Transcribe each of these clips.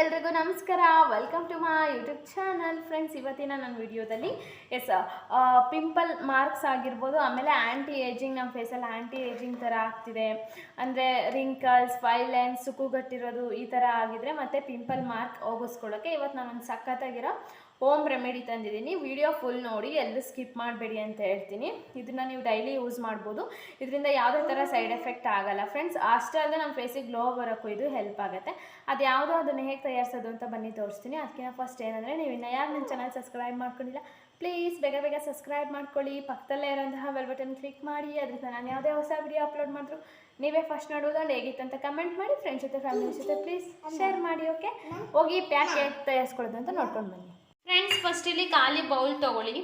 ಎಲ್ರಿಗೂ ನಮಸ್ಕಾರ. Welcome to my YouTube channel friends ಇವತ್ತಿನ ನನ್ನ ವಿಡಿಯೋದಲ್ಲಿ ಎಸ್ ಪಿಂಪಲ್ ಮಾರ್ಕ್ಸ್ ಆಗಿರ್ಬೋದು, ಆಮೇಲೆ ಆ್ಯಂಟಿ ಏಜಿಂಗ್ ನಮ್ಮ ಫೇಸಲ್ಲಿ ಆ್ಯಂಟಿ ಏಜಿಂಗ್ ಥರ ಆಗ್ತಿದೆ. ಅಂದರೆ ರಿಂಕಲ್ಸ್ ಫೈಲೆನ್ಸ್ ಸುಕ್ಕುಗಟ್ಟಿರೋದು ಈ ಥರ ಆಗಿದ್ರೆ ಮತ್ತು ಪಿಂಪಲ್ ಮಾರ್ಕ್ ಹೋಗಿಸ್ಕೊಳ್ಳೋಕ್ಕೆ ಇವತ್ತು ನಾನು ಒಂದು ಸಖತ್ತಾಗಿರೋ ಹೋಮ್ ರೆಮಿಡಿ ತಂದಿದ್ದೀನಿ. ವಿಡಿಯೋ ಫುಲ್ ನೋಡಿ ಎಲ್ಲರೂ ಸ್ಕಿಪ್ ಮಾಡಬೇಡಿ ಅಂತ ಹೇಳ್ತೀನಿ. ಇದನ್ನು ನೀವು ಡೈಲಿ ಯೂಸ್ ಮಾಡ್ಬೋದು. ಇದರಿಂದ ಯಾವುದೇ ಥರ ಸೈಡ್ ಎಫೆಕ್ಟ್ ಆಗಲ್ಲ. ಫ್ರೆಂಡ್ಸ್ ಅಷ್ಟೇ ಅಲ್ಲದೆ ನಮ್ಮ ಫೇಸಿಗೆ ಗ್ಲೋ ಬರೋಕ್ಕೂ ಇದು ಹೆಲ್ಪ್ ಆಗುತ್ತೆ. ಅದು ಯಾವುದೋ ಅದನ್ನು ಹೇಗೆ ತಯಾರಿಸೋದು ಅಂತ ಬನ್ನಿ ತೋರಿಸ್ತೀನಿ. ಅದಕ್ಕಿಂತ ಫಸ್ಟ್ ಏನಂದರೆ, ನೀವು ಇನ್ನು ಯಾರು ನನ್ನ ಚಾನಲ್ ಸಬ್ಸ್ಕ್ರೈಬ್ ಮಾಡ್ಕೊಂಡಿಲ್ಲ ಪ್ಲೀಸ್ ಬೇಗ ಬೇಗ ಸಬ್ಸ್ಕ್ರೈಬ್ ಮಾಡ್ಕೊಳ್ಳಿ. ಪಕ್ಕದಲ್ಲೇ ಇರೋಂತಹ ಬೆಲ್ ಬಟನ್ ಕ್ಲಿಕ್ ಮಾಡಿ. ಅದರಿಂದ ನಾನು ಯಾವುದೇ ಹೊಸ ವಿಡಿಯೋ ಅಪ್ಲೋಡ್ ಮಾಡಿದ್ರು ನೀವೇ ಫಸ್ಟ್ ನೋಡೋದು ಹೇಗಿತ್ತು ಅಂತ ಕಮೆಂಟ್ ಮಾಡಿ. ಫ್ರೆಂಡ್ಸ್ ಜೊತೆ ಫ್ಯಾಮಿಲಿ ಜೊತೆ ಪ್ಲೀಸ್ ಶೇರ್ ಮಾಡಿ ಓಕೆ ಹೋಗಿ ಪ್ಯಾಕ್ ಹೇಗೆ ತಯಾರಿಸ್ಕೊಳ್ಳೋದು ಅಂತ ನೋಡ್ಕೊಂಡು ಬನ್ನಿ. ಫ್ರೆಂಡ್ಸ್ ಫಸ್ಟ್ ಇಲ್ಲಿ ಖಾಲಿ ಬೌಲ್ ತೊಗೊಳ್ಳಿ.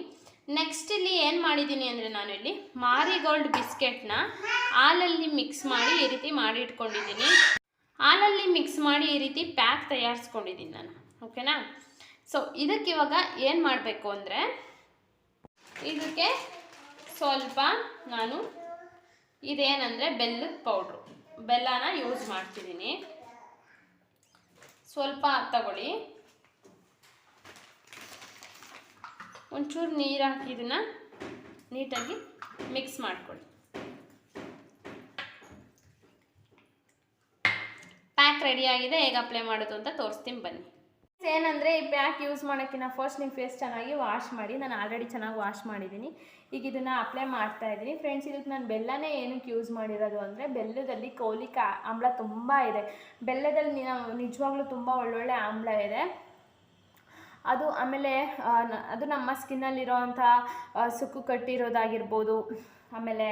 ನೆಕ್ಸ್ಟ್ ಇಲ್ಲಿ ಏನು ಮಾಡಿದ್ದೀನಿ ಅಂದರೆ ನಾನು ಇಲ್ಲಿ ಮಾರಿಗೋಲ್ಡ್ ಬಿಸ್ಕೆಟ್ನ ಹಾಲಲ್ಲಿ ಮಿಕ್ಸ್ ಮಾಡಿ ಈ ರೀತಿ ಮಾಡಿ ಇಟ್ಕೊಂಡಿದ್ದೀನಿ ಹಾಲಲ್ಲಿ ಮಿಕ್ಸ್ ಮಾಡಿ ಈ ರೀತಿ ಪ್ಯಾಕ್ ತಯಾರಿಸ್ಕೊಂಡಿದ್ದೀನಿ ನಾನು ಓಕೆನಾ ಸೊ ಇದಕ್ಕೆ ಇವಾಗ ಏನು ಮಾಡಬೇಕು ಅಂದರೆ ಇದಕ್ಕೆ ಸ್ವಲ್ಪ ನಾನು ಇದೇನಂದರೆ ಬೆಲ್ಲದ ಪೌಡ್ರು ಬೆಲ್ಲನ ಯೂಸ್ ಮಾಡ್ತಿದ್ದೀನಿ. ಸ್ವಲ್ಪ ತಗೊಳ್ಳಿ. ಒಂಚೂರು ನೀರು ಹಾಕಿ ಇದನ್ನು ನೀಟಾಗಿ ಮಿಕ್ಸ್ ಮಾಡ್ಕೊಳ್ಳಿ. ಪ್ಯಾಕ್ ರೆಡಿ ಆಗಿದೆ, ಹೇಗೆ ಅಪ್ಲೈ ಮಾಡೋದು ಅಂತ ತೋರಿಸ್ತೀನಿ ಬನ್ನಿ. ಏನಂದರೆ ಈ ಪ್ಯಾಕ್ ಯೂಸ್ ಮಾಡೋಕ್ಕಿಂತ ಫಸ್ಟ್ ನಿಮ್ಮ ಫೇಸ್ ಚೆನ್ನಾಗಿ ವಾಶ್ ಮಾಡಿ, ನಾನು ಆಲ್ರೆಡಿ ಚೆನ್ನಾಗಿ ವಾಶ್ ಮಾಡಿದ್ದೀನಿ ಈಗ ಇದನ್ನು ಅಪ್ಲೈ ಮಾಡ್ತಾ ಇದ್ದೀನಿ ಫ್ರೆಂಡ್ಸ್ ಇದಕ್ಕೆ ನಾನು ಬೆಲ್ಲನೇ ಏನಕ್ಕೆ ಯೂಸ್ ಮಾಡಿರೋದು ಅಂದರೆ, ಬೆಲ್ಲದಲ್ಲಿ ಕೌಲಿಕ ಆಮ್ಲ ತುಂಬ ಇದೆ. ಬೆಲ್ಲದಲ್ಲಿ ನಿಜವಾಗ್ಲೂ ತುಂಬ ಒಳ್ಳೊಳ್ಳೆ ಆಮ್ಲ ಇದೆ. ಅದು ಆಮೇಲೆ ಅದು ನಮ್ಮ ಸ್ಕಿನ್ನಲ್ಲಿರೋವಂಥ ಸುಕ್ಕು ಕಟ್ಟಿರೋದಾಗಿರ್ಬೋದು. ಆಮೇಲೆ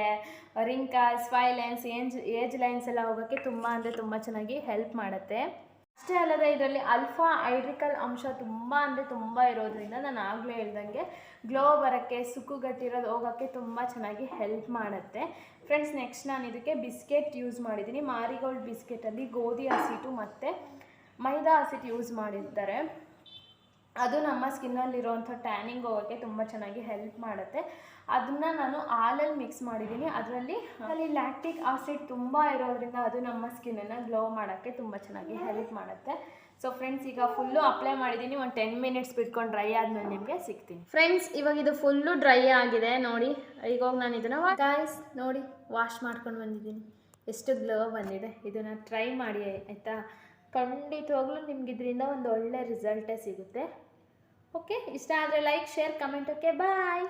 ರಿಂಕಲ್ಸ್ ಫೈಲೆನ್ಸ್ ಏಜ್ ಏಜ್ ಲೈನ್ಸ್ ಎಲ್ಲ ಹೋಗೋಕ್ಕೆ ತುಂಬ ಅಂದರೆ ತುಂಬ ಚೆನ್ನಾಗಿ ಹೆಲ್ಪ್ ಮಾಡುತ್ತೆ. ಅಷ್ಟೇ ಅಲ್ಲದೆ ಇದರಲ್ಲಿ ಅಲ್ಫಾ ಐಡ್ರಿಕಲ್ ಅಂಶ ತುಂಬ ಅಂದರೆ ತುಂಬ ಇರೋದ್ರಿಂದ ನಾನು ಆಗಲೇ ಹೇಳ್ದಂಗೆ ಗ್ಲೋ ಬರೋಕ್ಕೆ ಸುಕ್ಕುಗಟ್ಟಿರೋದು ಹೋಗೋಕ್ಕೆ ತುಂಬ ಚೆನ್ನಾಗಿ ಹೆಲ್ಪ್ ಮಾಡುತ್ತೆ. ಫ್ರೆಂಡ್ಸ್, ನೆಕ್ಸ್ಟ್ ನಾನು ಇದಕ್ಕೆ ಬಿಸ್ಕೆಟ್ ಯೂಸ್ ಮಾಡಿದ್ದೀನಿ. ಮಾರಿಗೋಲ್ಡ್ ಬಿಸ್ಕೆಟಲ್ಲಿ ಗೋಧಿ ಹಸಿಟ್ಟು ಮತ್ತು ಮೈದಾ ಹಸಿಟ್ಟು ಯೂಸ್ ಮಾಡಿರ್ತಾರೆ ಅದು ನಮ್ಮ ಸ್ಕಿನ್ನಲ್ಲಿರುವಂಥ ಟ್ಯಾನಿಂಗ್ ಹೋಗೋಕ್ಕೆ ತುಂಬ ಚೆನ್ನಾಗಿ ಹೆಲ್ಪ್ ಮಾಡುತ್ತೆ. ಅದನ್ನು ನಾನು ಹಾಲಲ್ಲಿ ಮಿಕ್ಸ್ ಮಾಡಿದ್ದೀನಿ. ಅದರಲ್ಲಿ ಅಲ್ಲಿ ಲ್ಯಾಕ್ಟಿಕ್ ಆಸಿಡ್ ತುಂಬ ಇರೋದ್ರಿಂದ ಅದು ನಮ್ಮ ಸ್ಕಿನ್ನನ್ನು ಗ್ಲೋ ಮಾಡೋಕ್ಕೆ ತುಂಬ ಚೆನ್ನಾಗಿ ಹೆಲ್ಪ್ ಮಾಡುತ್ತೆ. ಸೊ ಫ್ರೆಂಡ್ಸ್ ಈಗ ಫುಲ್ಲು ಅಪ್ಲೈ ಮಾಡಿದ್ದೀನಿ. ಒಂದು ಟೆನ್ ಮಿನಿಟ್ಸ್ ಬಿಟ್ಕೊಂಡು ಡ್ರೈ ಆದಮೇಲೆ ನಿಮಗೆ ಸಿಗ್ತೀನಿ. ಫ್ರೆಂಡ್ಸ್ ಇವಾಗ ಇದು ಫುಲ್ಲು ಡ್ರೈ ಆಗಿದೆ. ನೋಡಿ ಈಗ ನಾನು ಇದನ್ನು ಗಾಯ್ಸ್ ನೋಡಿ ವಾಶ್ ಮಾಡ್ಕೊಂಡು ಬಂದಿದ್ದೀನಿ. ಎಷ್ಟು ಗ್ಲೋ ಬಂದಿದೆ. ಇದನ್ನು ಟ್ರೈ ಮಾಡಿ, ಆಯಿತಾ? ಖಂಡಿತವಾಗ್ಲೂ ನಿಮ್ಗೆ ಇದರಿಂದ ಒಂದು ಒಳ್ಳೆ ರಿಸಲ್ಟೇ ಸಿಗುತ್ತೆ. ಓಕೆ ಇಷ್ಟ ಆದರೆ like share comment okay bye